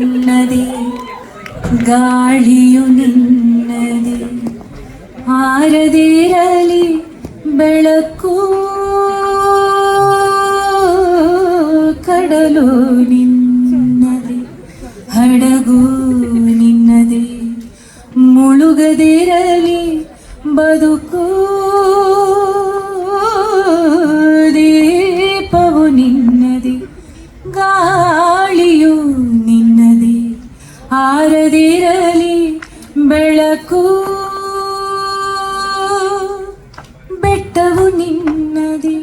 നിന്നതി ഗാളിയു നിന്നതി ആരതിരലി ബെളക്കൂ കടലോ നിന്നതി ഹടകൂ നിന്നതി മുളുകതിരലി ബതുക്കൂ ಬರದಿರಲಿ ಬೆಳಕು ಬೆಟ್ಟವು ನಿನ್ನದಿ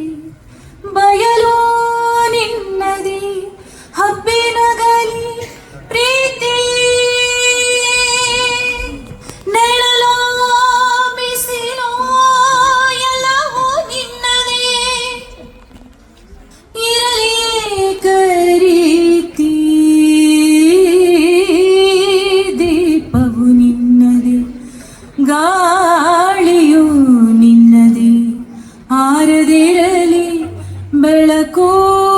cool.